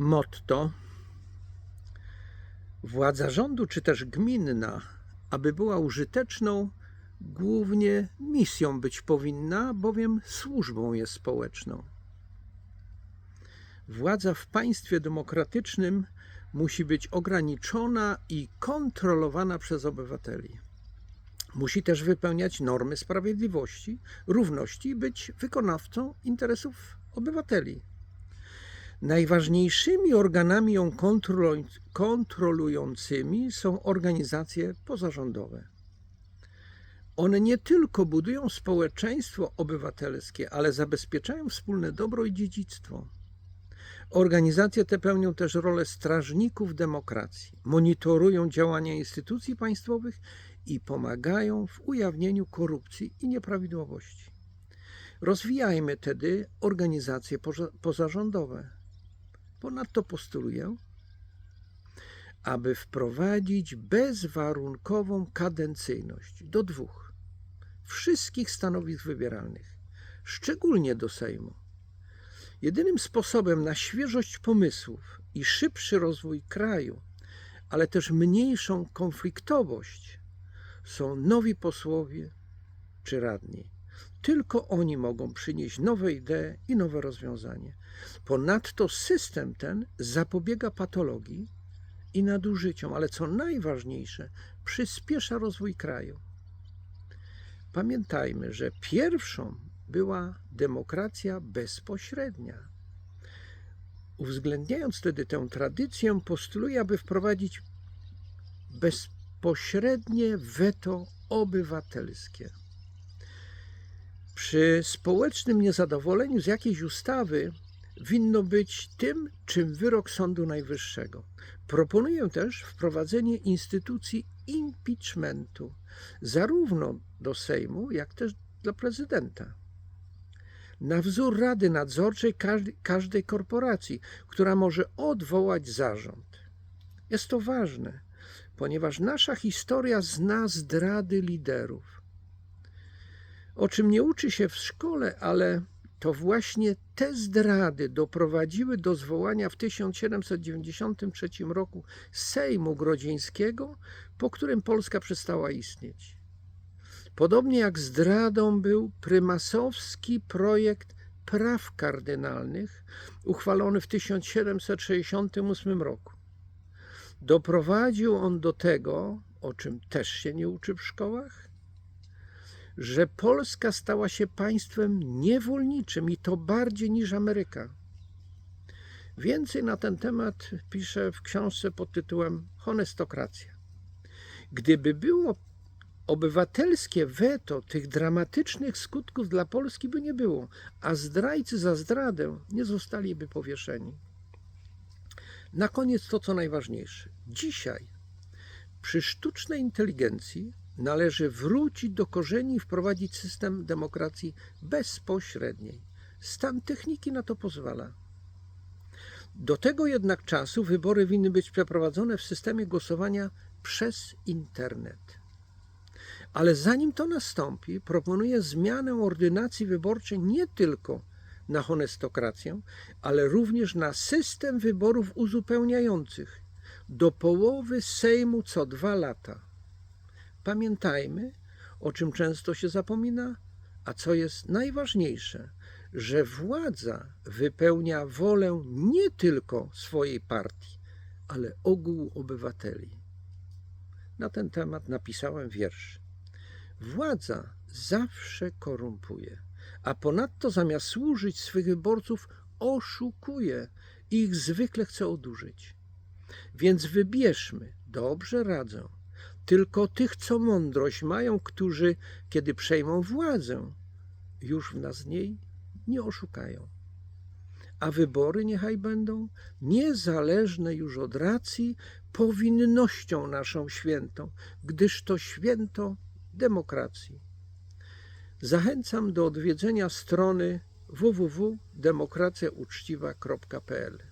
Motto Władza rządu czy też gminna, aby była użyteczną, głównie misją być powinna, bowiem służbą jest społeczną. Władza w państwie demokratycznym musi być ograniczona i kontrolowana przez obywateli. Musi też wypełniać normy sprawiedliwości, równości i być wykonawcą interesów obywateli. Najważniejszymi organami ją kontrolu- kontrolującymi są organizacje pozarządowe. One nie tylko budują społeczeństwo obywatelskie, ale zabezpieczają wspólne dobro i dziedzictwo. Organizacje te pełnią też rolę strażników demokracji, monitorują działania instytucji państwowych i pomagają w ujawnieniu korupcji i nieprawidłowości. Rozwijajmy tedy organizacje poza- pozarządowe. Ponadto postuluję, aby wprowadzić bezwarunkową kadencyjność do dwóch wszystkich stanowisk wybieralnych, szczególnie do Sejmu. Jedynym sposobem na świeżość pomysłów i szybszy rozwój kraju, ale też mniejszą konfliktowość, są nowi posłowie czy radni. Tylko oni mogą przynieść nowe idee i nowe rozwiązanie. Ponadto system ten zapobiega patologii i nadużyciom, ale co najważniejsze, przyspiesza rozwój kraju. Pamiętajmy, że pierwszą była demokracja bezpośrednia. Uwzględniając wtedy tę tradycję, postuluję, aby wprowadzić bezpośrednie weto obywatelskie. Przy społecznym niezadowoleniu z jakiejś ustawy winno być tym, czym wyrok Sądu Najwyższego. Proponuję też wprowadzenie instytucji impeachmentu, zarówno do Sejmu, jak też dla prezydenta. Na wzór Rady Nadzorczej każdej, każdej korporacji, która może odwołać zarząd. Jest to ważne, ponieważ nasza historia zna zdrady liderów o czym nie uczy się w szkole, ale to właśnie te zdrady doprowadziły do zwołania w 1793 roku Sejmu Grodzieńskiego, po którym Polska przestała istnieć. Podobnie jak zdradą był prymasowski projekt praw kardynalnych, uchwalony w 1768 roku. Doprowadził on do tego, o czym też się nie uczy w szkołach, że Polska stała się państwem niewolniczym i to bardziej niż Ameryka. Więcej na ten temat piszę w książce pod tytułem Honestokracja. Gdyby było obywatelskie weto, tych dramatycznych skutków dla Polski by nie było, a zdrajcy za zdradę nie zostaliby powieszeni. Na koniec to, co najważniejsze. Dzisiaj, przy sztucznej inteligencji, należy wrócić do korzeni i wprowadzić system demokracji bezpośredniej. Stan techniki na to pozwala. Do tego jednak czasu wybory winny być przeprowadzone w systemie głosowania przez internet. Ale zanim to nastąpi, proponuję zmianę ordynacji wyborczej nie tylko na honestokrację, ale również na system wyborów uzupełniających do połowy Sejmu co dwa lata. Pamiętajmy, o czym często się zapomina, a co jest najważniejsze, że władza wypełnia wolę nie tylko swojej partii, ale ogółu obywateli. Na ten temat napisałem wiersz. Władza zawsze korumpuje, a ponadto zamiast służyć swych wyborców, oszukuje i ich zwykle chce odurzyć. Więc wybierzmy, dobrze radzę, tylko tych, co mądrość mają, którzy, kiedy przejmą władzę, już w nas niej nie oszukają. A wybory niechaj będą niezależne już od racji, powinnością naszą świętą, gdyż to święto demokracji. Zachęcam do odwiedzenia strony www.demokracjauczciwa.pl.